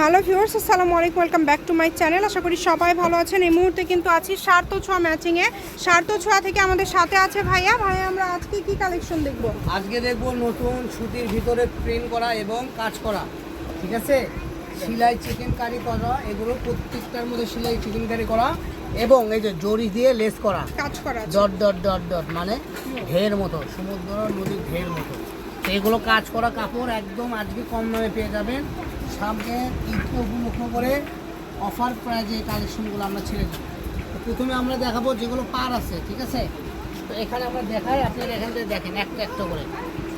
Hello viewers আসসালামু আলাইকুম welcome back to my channel. আশা করি সবাই ভালো আছেন। এই মুহূর্তে কিন্তু আছি সার্থ ছোঁয়া ম্যাচিংয়ে। সার্থ ছোঁয়া থেকে আমাদের সাথে আছে ভাইয়া। ভাইয়া আমরা আজকে কি কালেকশন দেখব? আজকে দেখব নতুন সুতির ভিতরে প্রিন্ট করা এবং কাজ করা। ঠিক আছে? সেলাই চিকেন কারি করা এগুলো প্রত্যেকটার মধ্যে সেলাই চিকেন কারি করা এবং এই যে জরি দিয়ে লেস করা। কাজ করা ডট ডট ডট ডট মানে ঢের মতো সমুদ্র নদীর ঢের মতো। এগুলো কাজ করা কাপড় একদম আজকে কম দামে পেয়ে যাবেন। সামনে ঈদকে উপলক্ষ করে অফার প্রাইজে কালেকশনগুলো আমরা ছেড়ে তো প্রথমে আমরা দেখাবো যেগুলো পার আছে, ঠিক আছে? তো এখানে আমরা দেখাই আপনারা এখান থেকে দেখেন, একটা একটা করে।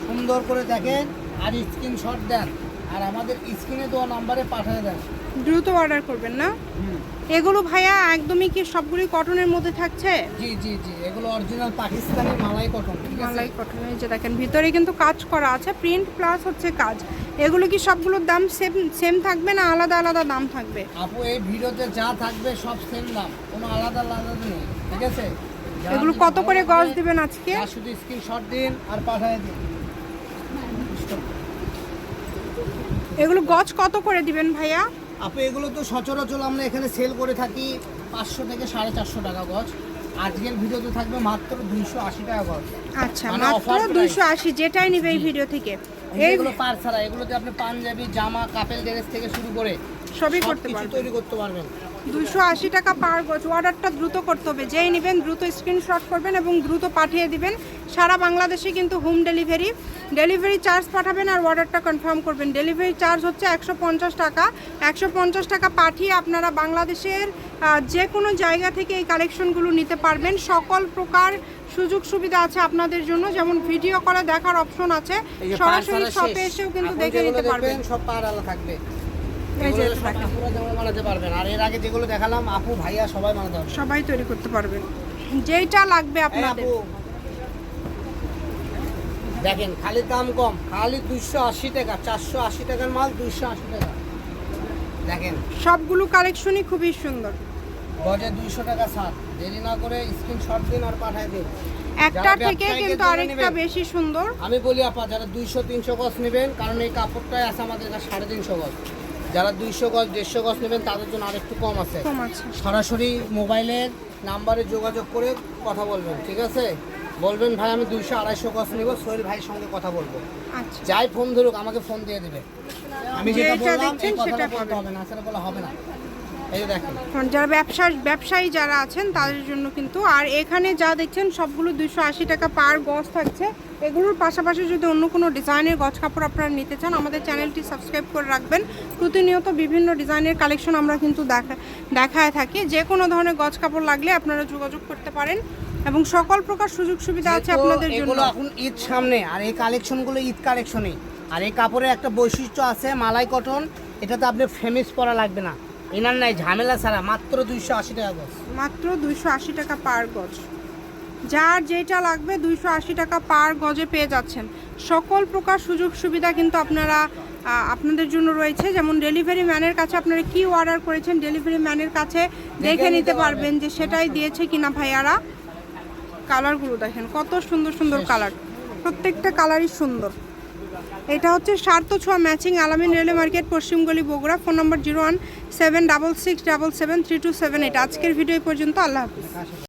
সুন্দর করে দেখেন, আর স্ক্রিনশট দেন। আর আমাদের স্ক্রিনে দেওয়া নাম্বারে পাঠিয়ে দেন। দ্রুত অর্ডার করবেন না? এগুলো ভাইয়া একদমই কি সবগুলি কটনের মধ্যে থাকছে? জি জি জি এগুলো অরিজিনাল পাকিস্তানি মালাই কটন মালাই কটনের যে দেখেন ভিতরে কিন্তু কাজ করা আছে প্রিন্ট প্লাস হচ্ছে কাজ। এগুলো কি সবগুলোর দাম সেম সেম থাকবে না আলাদা আলাদা দাম থাকবে? আপু এই ভিডিওতে যা থাকবে সব সেম দাম কোনো আলাদা আলাদা নেই ঠিক আছে? এগুলো কত করে গজ দিবেন আজকে? শুধু স্ক্রিনশট দিন আর পাঠিয়ে দিন। এগুলো গছ কত করে দিবেন ভাইয়া? আপু এগুলো তো সচরাচর আমরা এখানে সেল করে থাকি পাঁচশো থেকে সাড়ে চারশো টাকা গছ আজকের ভিডিওতে থাকবে মাত্র দুইশো আশি টাকা গছ আচ্ছা মানে মাত্র দুইশো আশি যেটাই নিবে এই ভিডিও থেকে। এইগুলো এগুলো পার ছাড়া এগুলোতে আপনি পাঞ্জাবি জামা কাপেল ড্রেস থেকে শুরু করে সবই করতে তৈরি করতে পারবেন। দুইশো আশি টাকা পার গজ অর্ডারটা দ্রুত করতে হবে। যেই নেবেন দ্রুত স্ক্রিনশট করবেন এবং দ্রুত পাঠিয়ে দিবেন। সারা বাংলাদেশে কিন্তু হোম ডেলিভারি ডেলিভারি চার্জ পাঠাবেন আর অর্ডারটা কনফার্ম করবেন। ডেলিভারি চার্জ হচ্ছে একশো পঞ্চাশ টাকা। একশো পঞ্চাশ টাকা পাঠিয়ে আপনারা বাংলাদেশের যে কোনো জায়গা থেকে এই কালেকশনগুলো নিতে পারবেন। সকল প্রকার সুযোগ সুবিধা আছে আপনাদের জন্য। যেমন ভিডিও করে দেখার অপশন আছে। সরাসরি শপে এসেও কিন্তু দেখে নিতে পারবেন। সব থাকবে। বানাতে পারবেন। আর এর আগে যেগুলো দেখালাম আপু ভাইয়া সবাই বানাতে পারবে। সবাই তৈরি করতে পারবেন। যেইটা লাগবে আপনাদের আপু দেখেন খালি দাম কম। খালি দুইশো আশি টাকা চারশো আশি টাকার মাল দুইশো আশি টাকা। দেখেন। সবগুলো কালেকশনই খুবই সুন্দর। গজে দুইশো টাকা ছাড়। দেরি না করে স্ক্রিনশট দিন আর পাঠিয়ে দিন। একটা থেকে কিন্তু আরেকটা বেশি সুন্দর। আমি বলি আপা যারা দুইশো তিনশো গজ নেবেন কারণ এই কাপড়টাই আছে আমাদের সাড়ে তিনশো গজ। যারা দুইশো গজ দেড়শো গজ নেবেন তাদের জন্য আরেকটু কম আছে। সরাসরি মোবাইলের নাম্বারে যোগাযোগ করে কথা বলবেন ঠিক আছে? বলবেন ভাই আমি দুইশো আড়াইশো গজ নেব। সোহেল ভাইয়ের সঙ্গে কথা বলব। আচ্ছা। যাই ফোন ধরুক আমাকে ফোন দিয়ে দেবে। আমি যেটা যেটা বললাম দেখছেন এই কথাটা সেটা বলতে হবে না সেটা বলা হবে না। যারা ব্যবসা ব্যবসায়ী যারা আছেন তাদের জন্য কিন্তু আর এখানে যা দেখছেন সবগুলো দুইশো আশি টাকা পার গজ থাকছে। এগুলোর পাশাপাশি যদি অন্য কোনো ডিজাইনের গজ কাপড় আপনারা নিতে চান আমাদের চ্যানেলটি সাবস্ক্রাইব করে রাখবেন। প্রতিনিয়ত বিভিন্ন ডিজাইনের কালেকশন আমরা কিন্তু দেখা দেখায় থাকি। যে কোনো ধরনের গজ কাপড় লাগলে আপনারা যোগাযোগ করতে পারেন এবং সকল প্রকার সুযোগ সুবিধা আছে আপনাদের জন্য। এখন ঈদ সামনে আর এই কালেকশনগুলো ঈদ কালেকশনই। আর এই কাপড়ের একটা বৈশিষ্ট্য আছে মালাই কটন এটাতে আপনি ফেমিস পরা লাগবে না। এনার নাই ঝামেলা ছাড়া মাত্র দুইশো আশি টাকা গজ মাত্র দুইশো আশি টাকা পার গজ যার যেটা লাগবে দুইশো আশি টাকা পার গজে পেয়ে যাচ্ছেন। সকল প্রকার সুযোগ সুবিধা কিন্তু আপনারা আপনাদের জন্য রয়েছে। যেমন ডেলিভারি ম্যানের কাছে আপনারা কি অর্ডার করেছেন ডেলিভারি ম্যানের কাছে দেখে নিতে পারবেন। যে সেটাই দিয়েছে কিনা ভাইয়ারা। কালারগুলো দেখেন কত সুন্দর সুন্দর কালার। প্রত্যেকটা কালারই সুন্দর। এটা হচ্ছে সার্থ ছোঁয়া matching Alamin railway market পশ্চিমগলি Bogura. Phone number zero one seven double six double seven three two seven eight. আজকের ভিডিও পর্যন্ত। আল্লাহ হাফিজ।